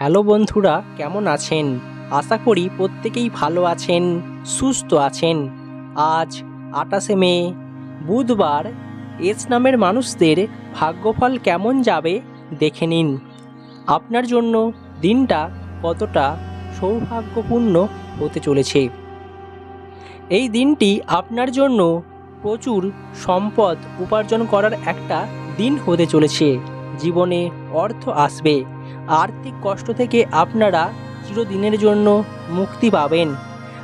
Hello বন্ধুরা, কেমন আছেন? আশা করি প্রত্যেকেই ভালো আছেন, সুস্থ আছেন। আজ আটাশে মে, বুধবার। এস নামের মানুষদের ভাগ্যফল কেমন যাবে দেখে নিন। আপনার জন্য দিনটা কতটা সৌভাগ্যপূর্ণ হতে চলেছে। এই দিনটি আপনার জন্য প্রচুর সম্পদ উপার্জন করার একটা দিন হতে চলেছে। জীবনে অর্থ আসবে। আর্থিক কষ্ট থেকে আপনারা চিরদিনের জন্য মুক্তি পাবেন।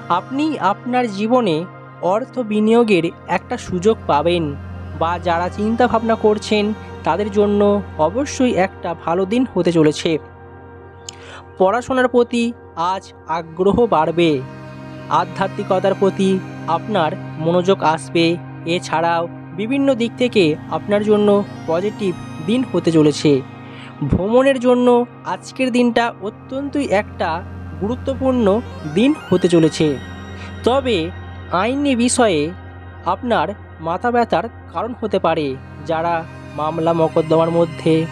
আপনি আপনার জীবনে অর্থ বিনিয়োগের একটা সুযোগ পাবেন বা যারা চিন্তা ভাবনা করছেন তাদের জন্য অবশ্যই একটা ভালো দিন হতে চলেছে। পড়াশোনার প্রতি আজ আগ্রহ বাড়বে। আধ্যাত্মিকতার প্রতি আপনার মনোযোগ আসবে। এছাড়াও বিভিন্ন দিক থেকে আপনার জন্য পজিটিভ দিন হতে চলেছে। ভ্রমণের জন্য আজকের দিনটা অত্যন্তই একটা গুরুত্বপূর্ণ দিন হতে চলেছে। তবে আইনি বিষয়ে আপনার মাথা ব্যথার কারণ হতে পারে। যারা মামলা মকদ্দমার মধ্যে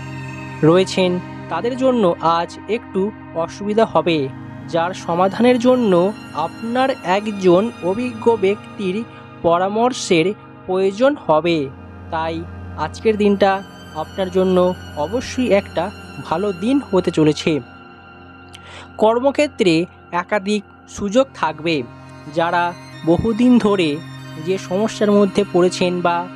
রয়েছেন, তাদের জন্য আজ একটু অসুবিধা হবে, যার সমাধানের জন্য আপনার একজন অভিজ্ঞ ব্যক্তির পরামর্শের প্রয়োজন হবে। তাই আজকের দিনটা আপনার জন্য অবশ্যই একটা ভালো দিন হতে চলেছে। কর্মক্ষেত্রে একাধিক সুযোগ থাকবে। যারা বহুদিন ধরে যে সমস্যার মধ্যে পড়েছেন বা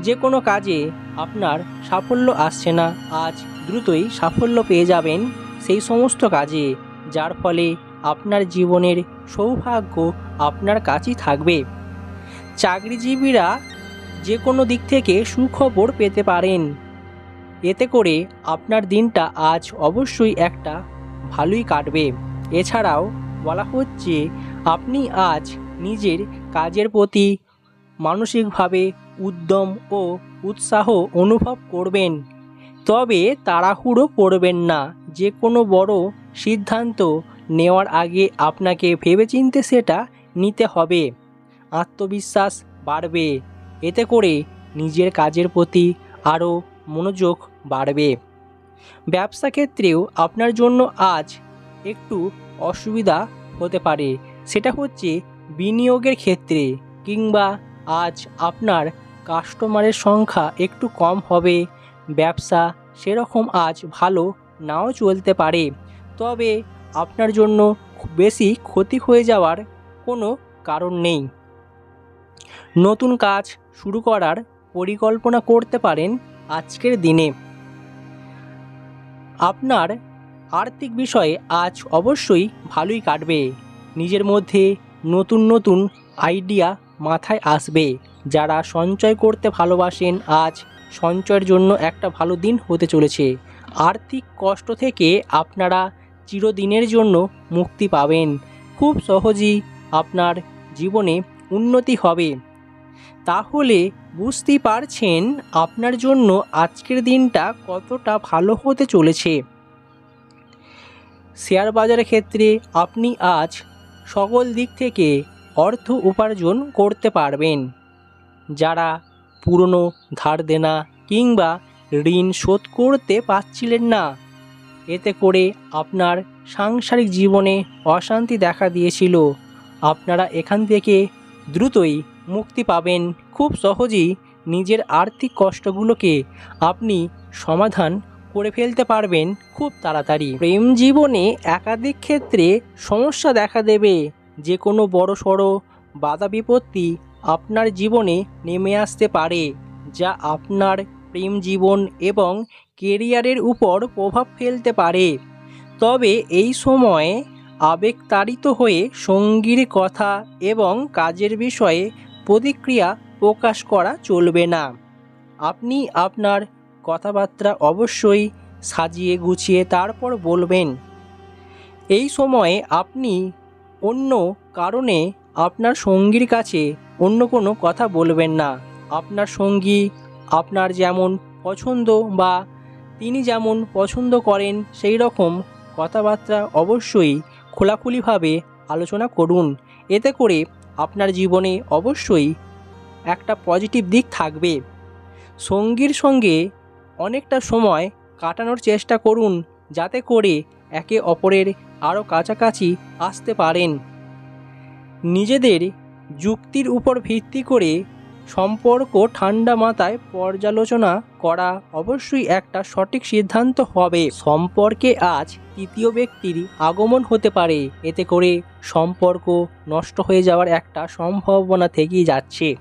যে কোনো কাজে আপনার সাফল্য আসছে না, আজ দ্রুতই সাফল্য পেয়ে যাবেন সেই সমস্ত কাজে, যার ফলে আপনার জীবনের সৌভাগ্য আপনার কাছেই থাকবে। চাকরিজীবীরা যে কোনো দিক থেকে সুখবর পেতে পারেন। এতে করে আপনার দিনটা আজ অবশ্যই একটা ভালোই কাটবে। এছাড়াও বলা হচ্ছে, আপনি আজ নিজের কাজের প্রতি মানসিকভাবে উদ্যম ও উৎসাহ অনুভব করবেন। তবে তাড়াহুড়ো করবেন না। যে কোনো বড় সিদ্ধান্ত নেওয়ার আগে আপনাকে ভেবেচিন্তে সেটা নিতে হবে। আত্মবিশ্বাস বাড়বে। এতে করে নিজের কাজের প্রতি আরও মনোযোগ বাড়বে। ব্যবসা ক্ষেত্রেও আপনার জন্য আজ একটু অসুবিধা হতে পারে। সেটা হচ্ছে বিনিয়োগের ক্ষেত্রে কিংবা আজ আপনার কাস্টমারের সংখ্যা একটু কম হবে। ব্যবসা সেরকম আজ ভালো নাও চলতে পারে। তবে আপনার জন্য বেশি ক্ষতি হয়ে যাওয়ার কোনো কারণ নেই। নতুন কাজ শুরু করার পরিকল্পনা করতে পারেন আজকের দিনে। আপনার আর্থিক বিষয়ে আজ অবশ্যই ভালোই কাটবে। নিজের মধ্যে নতুন নতুন আইডিয়া মাথায় আসবে। যারা সঞ্চয় করতে ভালোবাসেন, আজ সঞ্চয়ের জন্য একটা ভালো দিন হতে চলেছে। আর্থিক কষ্ট থেকে আপনারা চিরদিনের জন্য মুক্তি পাবেন। খুব সহজেই আপনার জীবনে উন্নতি হবে। তাহলে বুঝতেই পারছেন আপনার জন্য আজকের দিনটা কতটা ভালো হতে চলেছে। শেয়ার বাজারের ক্ষেত্রে আপনি আজ সকল দিক থেকে অর্থ উপার্জন করতে পারবেন। যারা পুরনো ধার দেনা কিংবা ঋণ শোধ করতে পারছিলেন না, এতে করে আপনার সাংসারিক জীবনে অশান্তি দেখা দিয়েছিল। আপনারা এখান থেকে দ্রুতই মুক্তি পাবেন খুব সহজেই নিজের আর্থিক কষ্টগুলোকে আপনি সমাধান করে ফেলতে পারবেন খুব তাড়াতাড়ি। প্রেম জীবনে একাধিক ক্ষেত্রে সমস্যা দেখা দেবে। যে কোনো বড় সড়ো বাধা বিপত্তি আপনার জীবনে নেমে আসতে পারে, যা আপনার প্রেম জীবন এবং কেরিয়ারের উপর প্রভাব ফেলতে পারে। তবে এই সময়ে আবেগতাড়িত হয়ে সঙ্গীর কথা এবং কাজের বিষয়ে প্রতিক্রিয়া প্রকাশ করা চলবে না। আপনি আপনার কথাবার্তা অবশ্যই সাজিয়ে গুছিয়ে তারপর বলবেন। এই সময়ে আপনি অন্য কারণে আপনার সঙ্গীর কাছে অন্য কোনো কথা বলবেন না। আপনার সঙ্গী আপনার যেমন পছন্দ বা তিনি যেমন পছন্দ করেন, সেই রকম কথাবার্তা অবশ্যই খোলাখুলিভাবে আলোচনা করুন। এতে করে আপনার জীবনে অবশ্যই একটা পজিটিভ দিক থাকবে। সঙ্গীর সঙ্গে অনেকটা সময় কাটানোর চেষ্টা করুন যাতে করে একে অপরের আরও কাছাকাছি আসতে পারেন। নিজেদের যুক্তির উপর ভিত্তি করে সম্পর্ক ঠান্ডা মাথায় পর্যালোচনা করা অবশ্যই একটা সঠিক সিদ্ধান্ত হবে। সম্পর্কে আজ তৃতীয় ব্যক্তির আগমন হতে পারে। এতে করে সম্পর্ক নষ্ট হয়ে যাওয়ার একটা সম্ভাবনা থেকেই যাচ্ছে।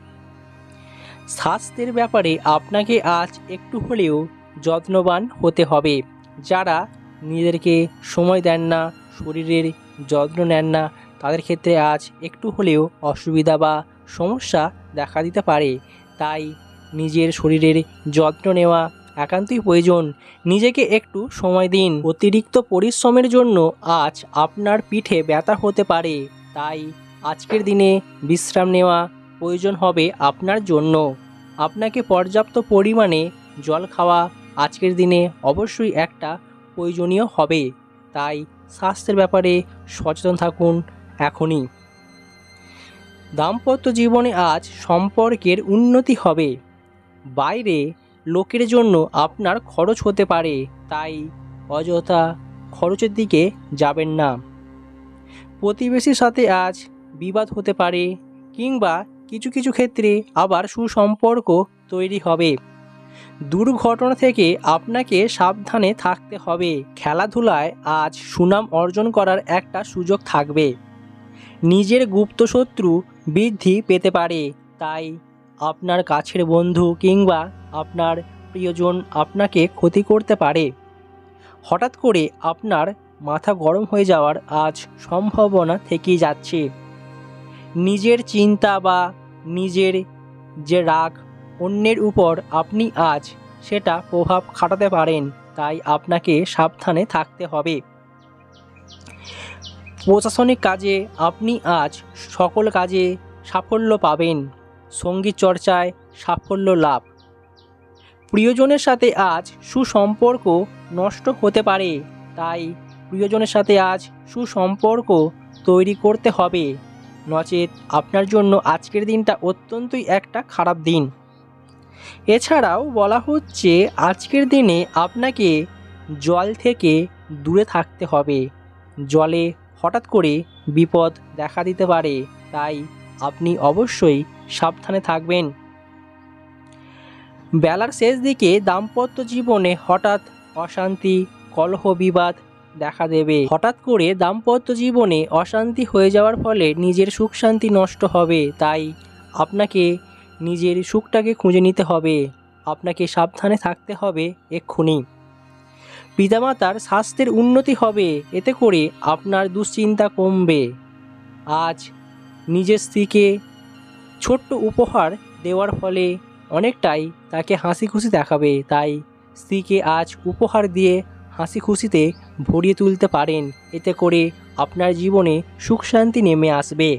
স্বাস্থ্যের ব্যাপারে আপনাকে আজ একটু হলেও যত্নবান হতে হবে। যারা নিজেদেরকে সময় দেন না, শরীরের যত্ন নেন না, তাদের ক্ষেত্রে আজ একটু হলেও অসুবিধা বা সমস্যা দেখা দিতে পারে। তাই নিজের শরীরের যত্ন নেওয়া একান্তই প্রয়োজন। নিজেকে একটু সময় দিন। অতিরিক্ত পরিশ্রমের জন্য আজ আপনার পিঠে ব্যথা হতে পারে। তাই আজকের দিনে বিশ্রাম নেওয়া প্রয়োজন হবে আপনার জন্য। আপনাকে পর্যাপ্ত পরিমাণে জল খাওয়া আজকের দিনে অবশ্যই একটা প্রয়োজনীয় হবে। তাই স্বাস্থ্যের ব্যাপারে সচেতন থাকুন এখনই। দাম্পত্য জীবনে আজ সম্পর্কের উন্নতি হবে। বাইরে লোকের জন্য আপনার খরচ হতে পারে, তাই অযথা খরচের দিকে যাবেন না। প্রতিবেশীর সাথে আজ বিবাদ হতে পারে, কিংবা কিছু কিছু ক্ষেত্রে আবার সুসম্পর্ক তৈরি হবে। দুর্ঘটনা থেকে আপনাকে সাবধানে থাকতে হবে। খেলাধুলায় আজ সুনাম অর্জন করার একটা সুযোগ থাকবে। নিজের গুপ্তশত্রু বৃদ্ধি পেতে পারে। তাই আপনার কাছের বন্ধু কিংবা আপনার প্রিয়জন আপনাকে ক্ষতি করতে পারে। হঠাৎ করে আপনার মাথা গরম হয়ে যাওয়ার আজ সম্ভাবনা থেকেই যাচ্ছে। নিজের চিন্তা বা নিজের যে রাগ অন্যের উপর আপনি আজ সেটা প্রভাব খাটাতে পারেন, তাই আপনাকে সাবধানে থাকতে হবে। প্রশাসনিক কাজে আপনি আজ সকল কাজে সাফল্য পাবেন। সংগীত চর্চায় সাফল্য লাভ। প্রিয়জনের সাথে আজ সুসম্পর্ক নষ্ট হতে পারে, তাই প্রিয়জনের সাথে আজ সুসম্পর্ক তৈরি করতে হবে। নচেত আপনার জন্য আজকের দিনটা অত্যন্তই একটা খারাপ দিন। এছাড়াও বলা হচ্ছে, আজকের দিনে আপনাকে জল থেকে দূরে থাকতে হবে। জলে হঠাৎ করে বিপদ দেখা দিতে পারে, তাই আপনি অবশ্যই সাবধানে থাকবেন। বেলার শেষ দিকে দাম্পত্য জীবনে হঠাৎ অশান্তি, কলহ বিবাদ দেখা দেবে। হঠাৎ করে দাম্পত্য জীবনে অশান্তি হয়ে যাওয়ার ফলে নিজের সুখ শান্তি নষ্ট হবে, তাই আপনাকে নিজের সুখটাকে খুঁজে নিতে হবে। আপনাকে সাবধানে থাকতে হবে এক্ষুনি। পিতামাতার স্বাস্থ্যের উন্নতি হবে, এতে করে আপনার দুশ্চিন্তা কমবে। আজ নিজের স্ত্রীকে ছোট্ট উপহার দেওয়ার ফলে অনেকটাই তাকে হাসি খুশি দেখাবে, তাই স্ত্রীকে আজ উপহার দিয়ে হাসি খুশিতে ভরিয়ে তুলতে পারেন, এতে করে আপনার জীবনে সুখ শান্তি নেমে আসবে।